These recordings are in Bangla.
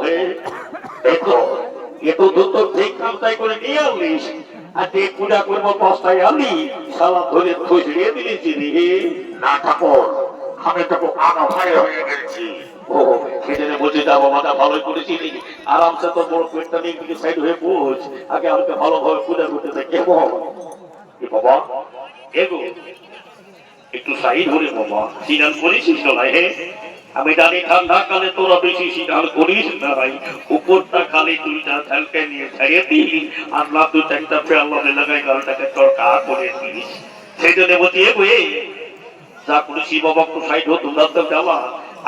করে দেখো এত দ্রুত ঠিক কামটাই করে নিয়ে আনিস। আর যে পূজা করব বস্তায় আনি সালা ধরে খুঁজড়িয়ে দিয়েছি রে না ঠাকুর, আমি তো আগা ভাই হয়ে গেছি। সাইড হয়ে বস। আগে আমাকে ভালোভাবে পূজা করতে একটু সাইড হলে বাবা। সিনান করেছিস তো নাই হে আমি জানি ঠান্ডা কালে তোরা বেশি সিনান করিস না ভাই। উপরটা খালি দুইটা ঝালকে নিয়ে ছাড়িয়ে দিই আর না দু চারটা ফেয়াল্লামে লাগাই গালটাকে তরকা করে দিস সেই জন্য বলছি, এ যা করেছি বাবা, একটু সাইড হো, তোমরা যাওয়া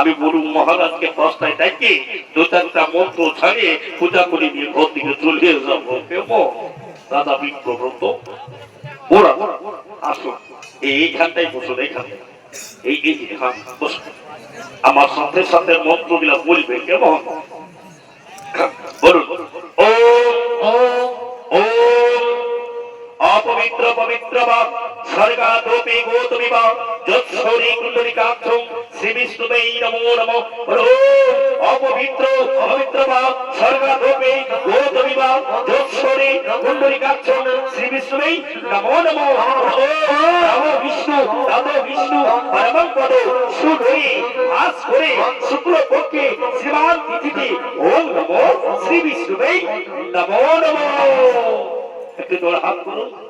আমি বলু মহারাজকে প্রস্তায় ডাকি দু চারটা মন্ত্র ছাড়ে পূজা করে নিয়ে ঘর দিকে চলে যাব। কেমন? দাদা বিপ্রব্রত। ওরা আসো এইখানটাই বসো এইখানে এই এই হ্যাঁ, আমার সাথে সাথে মন্ত্রগুলা বলবে কেমন? বলুন। ও ও ও অপবিত্র পবিত্র বা স্বর্গা দোপে গোতমি বা যৎসরি কুণ্ডলিকাক্ষম শ্রী বিষ্ণুবে নমো নমো। বলো, অপবিত্র অপবিত্র বা স্বর্গা দোপে গোতমি বা যৎসরি কুণ্ডলিকাক্ষম শ্রী বিষ্ণুবে নমো নমো। ও নমো বিষ্ণু নমো বিষ্ণু, পরমং পদ সুধরি আস করে শুক্ল পক্ষে শ্রীমান তিথিতে ওম নমো। শ্রী নমো নমো। একটু জোর হাত করুন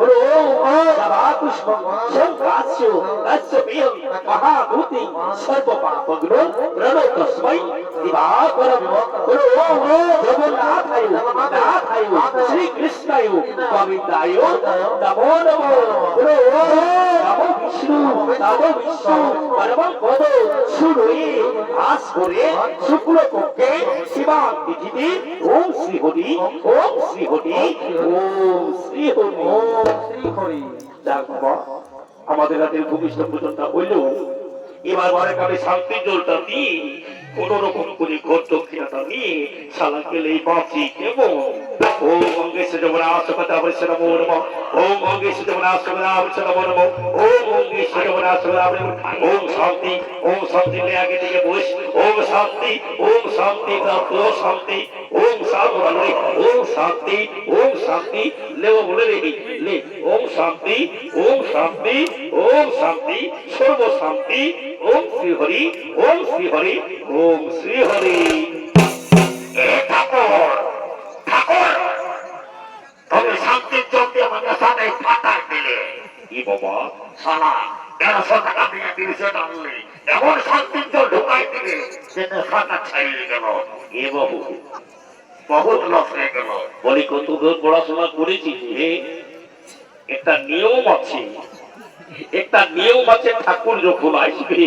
বলো, ও ও সভা পুষ্প শঙ্কাস্য তস্য প্রিয়ম, মহাভূতি সর্ব পাপগ্ন প্রণো তস্मै দিবাকরম বলো, ও ও, জগন্নাথায় নাথায় শ্রী কৃষ্ণায় গোবিন্দায় নমো। নমো নমো বিষ্ণু তব বিষ্ণু ভাস করে শুক্ল পক্ষে শিবা ওম শ্রী হরি ওম শ্রী হরি ওম শ্রী হরি ওম শ্রী হরি আমাদের হাতে ভূমিষ্ঠ পূজনটা হইলেও এবার বারে কালে শান্তি জলটা দিই কোন রকম করে ঘর দক্ষিণাটা নিয়ে শালা গেলেই বাঁচি নমঃ ওম শান্তি ওম শান্তি ওম শান্তি ওম শান্তি ওম শান্তি বলে ওম শান্তি ওম শান্তি ওম শান্তি সর্ব শান্তি ওম শ্রী হরি ওম শ্রী হরি ওম শ্রী হরি গেল। বহুত লস হয়ে গেল। বলি, কত করেছি একটা নিয়ম আছে একটা নিয়ম আছে ঠাকুর যখন আসবে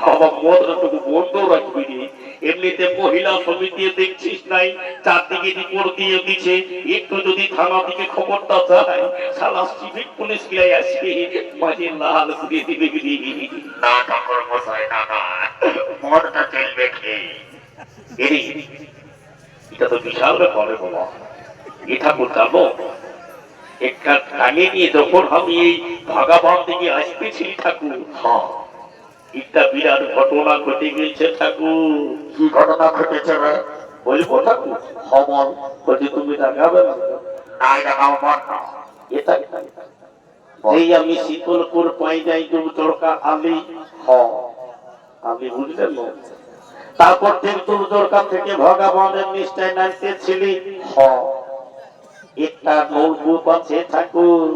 বাবা মদটাটুকু বন্ধ রাখবি এমনিতে মহিলা সমিতি দেখছিস নাই চারদিকে রিপোর্ট দিয়ে দিছে একটু যদি থানা দিকে খবরটা যায় সালা সিভিক পুলিশ গিয়ে আসবে মাঝে লাল করে দিবে না ঠাকুর মশাই না না মদটা চলবে কি এটা তো বিশাল ব্যাপার বাবা। এ ঠাকুর একটা টাঙে নিয়ে যখন আমি এই ভাগাবান থেকে আসতেছি ঠাকুর হ্যাঁ। একটা বিরাট ঘটনা ঘটে গেছে ঠাকুর। কি ঘটনা ঘটেছে বলব ঠাকুর খবর? বলছি তুমি টাকাবে না? নাই দেখাও না এটা এই আমি শীতলপুর পাই যাই তুমি চড়কা আলি। হ আমি বুঝলেন না? তারপর তেলতুর চড়কা থেকে ভগাবানের নিষ্ঠায় নাচতেছিলি। হ একটা নলকূপ আছে ঠাকুর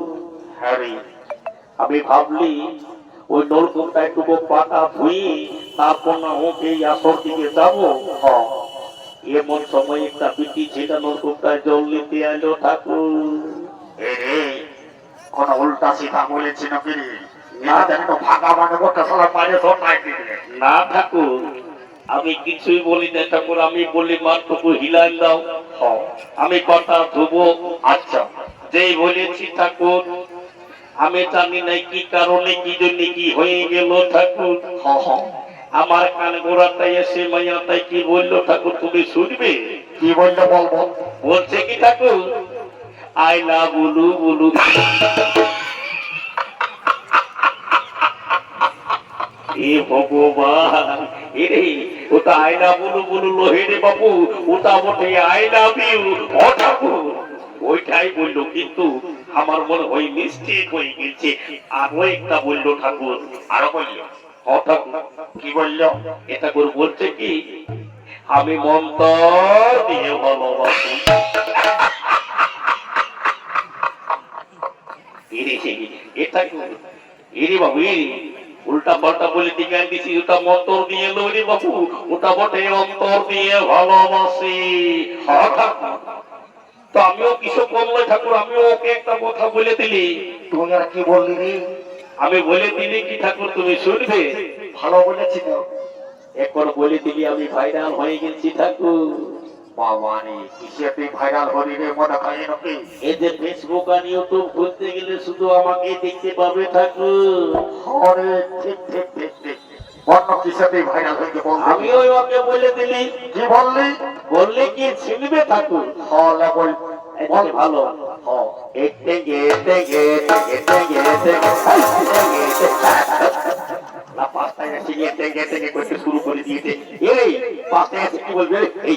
হ্যারি আমি ভাবলি ওই নলকূপটা একটু পাতা ধুই তারপর না ওকে আসর দিকে যাব। এমন সময় একটা পিটি ছেটা নলকূপটায় জল নিতে এলো ঠাকুর। কোন উল্টা সিধা বলেছি নাকি না। ফাঁকা মানে গোটা সালা পারে সব নাই না ঠাকুর। আমি কিছুই বলি না ঠাকুর আমি বলি মাত্রকু হিলাই দাও। আমি কথা ধুবো। আচ্ছা যেই বলেছি ঠাকুর আমি জানি না কি কারণে কি জন্য কি হয়ে গেল ঠাকুর। আমার কান গোড়াটাই এসে মাইয়াটাই কি বলল ঠাকুর তুমি শুনবে? কি বললে বলব? বলছে কি ঠাকুর? I love Bulu Bulu. এ ভগবান এরে ওটা আয়না বুলু বুলু লোহে রে বাবু ওটা বটে লাভ ইউ ঠাকুর ওইটাই বলল, কিন্তু আমার মনে হয় মিস্টেক হয়ে গেছে। আরও একটা বলল ঠাকুর, আরও বলল। কি বলল? এটা করে বলছে কি, আমি মন্তর দিয়ে ভালোবাসি। এটা কি? বাবু এরে উল্টা পাল্টা বলে টিকান দিছি ওটা মন্তর দিয়ে রে বাবু ওটা বটে অন্তর দিয়ে ভালোবাসি। তো আমিও কিছু করলে ঠাকুর আমিও ওকে একটা কথা বলে দিলি। তুই আর কি বললি রে? আমি বলে দিলি কি ঠাকুর তুমি শুনবে? ভালো বলেছি তো। একবার বলে দিলি আমি ভাইরাল হয়ে গেছি ঠাকুর। বাবা রে ভাইরাল হলি রে মনে খাই নাকি এই যে ফেসবুক আর ইউটিউব খুলতে গেলে শুধু আমাকে দেখতে পাবে ঠাকুর আরে ঠিক ঠিক ঠিক ঠিক অন্য কিসে ভাইরাল হয়ে বললি আমি ওই ওকে বলে দিলি কি বললি বললে কি ছিনবে ঠাকুর হলে বল বল ভালো এতে না পাঁচটায় এসে করতে শুরু করে দিয়েছে এই পাঁচটায় এসে কি বলবে এই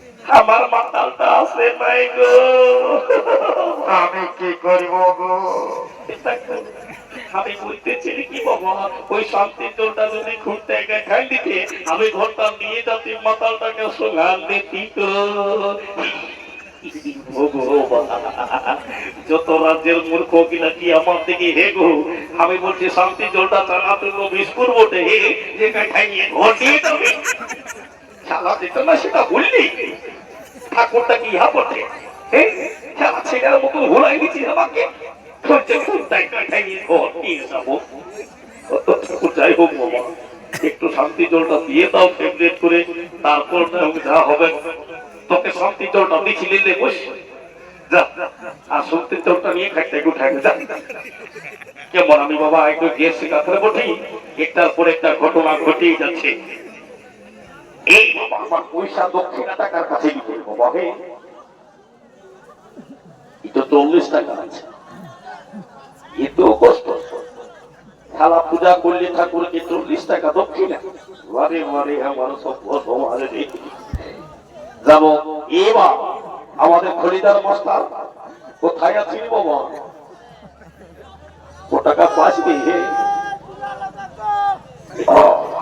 আমার মাতালটা আছে নাই গো। আমি কি করিব গো? আমি কি বাবা? ওই শান্তির জলটা যদি ঘুরতে খাই দিতে আমি ঘরটা নিয়ে যাতে মাতালটাকে গো। যত রাজ্যের মূর্খ কিনা কি আমার দিকে হে গো? আমি বলছি শান্তি জলটা চালাতে বিস্কুট বটে। হে যে খাইয়ে যাবে দিত না, সেটা বললি? ঠাকুরটা কি ইহা বটে ছেলের মতো ভুলাই দিচ্ছি আমাকে? একটু শান্তি জলটা দিয়ে দাও ফেভারেট করে, তারপর যা হবে। তোকে শান্তি জলটা দিচ্ছি লে বস। যা, আর শান্তি জলটা নিয়ে খাইতে একটু ঠাক যা। কেমন আমি বাবা, একটু গিয়েছি কাছে বটি একটার পর একটা ঘটনা ঘটেই যাচ্ছে। এই বাবা আমার পয়সা দক্ষিণা টাকার কাছে দিতে বাবা। হে এটা চল্লিশ টাকা আছে। এতেও কষ্ট। খেলা পূজা করলে ঠাকুরকে চল্লিশ টাকা দক্ষিণা। মারে মারে আমার সব আমাদের খরিদার মাস্টার কোথায় আছিস বাবা? ও টাকা পাসবি হে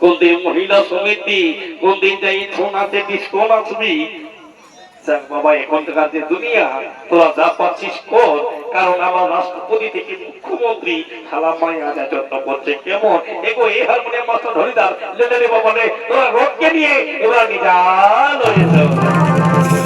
কোনদিন মহিলা সমিতি, কোনদিন যাই ফোন আছে নাচবি আসবি বাবা, এখনকার যে দুনিয়া, তোরা যা পাচ্ছিস কর, কারণ আমার রাষ্ট্রপতি থেকে মুখ্যমন্ত্রী খালা মায়া যা যত্ন করছে কেমন? এগো এই হারমোনিয়াম মাস্টার ধরিদার লেলে রে বাবা তোরা রোগকে নিয়ে এবার নিজাল হয়ে যাও।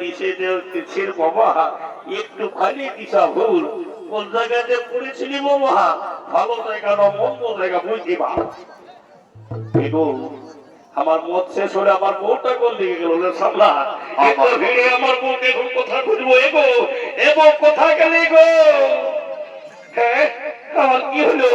দিশে দেশের বাবা একটু খালি দিশা ভুল। কোন জায়গাতে পড়েছিলি বাবা ভালো জায়গা না মন্দ জায়গা বুঝতে আমার মত শেষ হলে আমার বউটা কোন দিকে গেল সামলা? ভিড়ে আমার কোথায় খুঁজবো এগো এবং কোথায় গেলে গো? হ্যাঁ আমার কি হলো?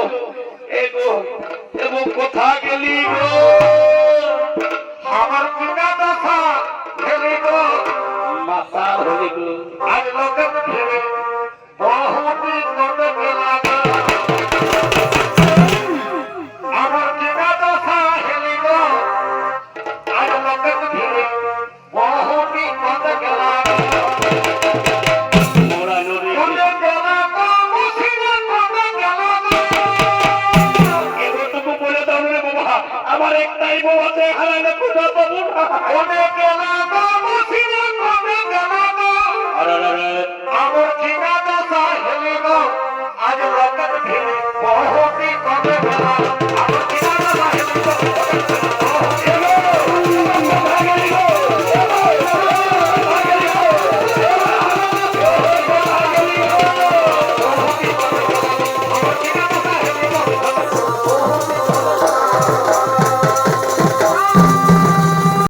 আমার একটাই বউ আছে হারালে খুঁজে পাবো আমার কিনা দশা আজ রকম ভিড়ে বহুদিন কবে।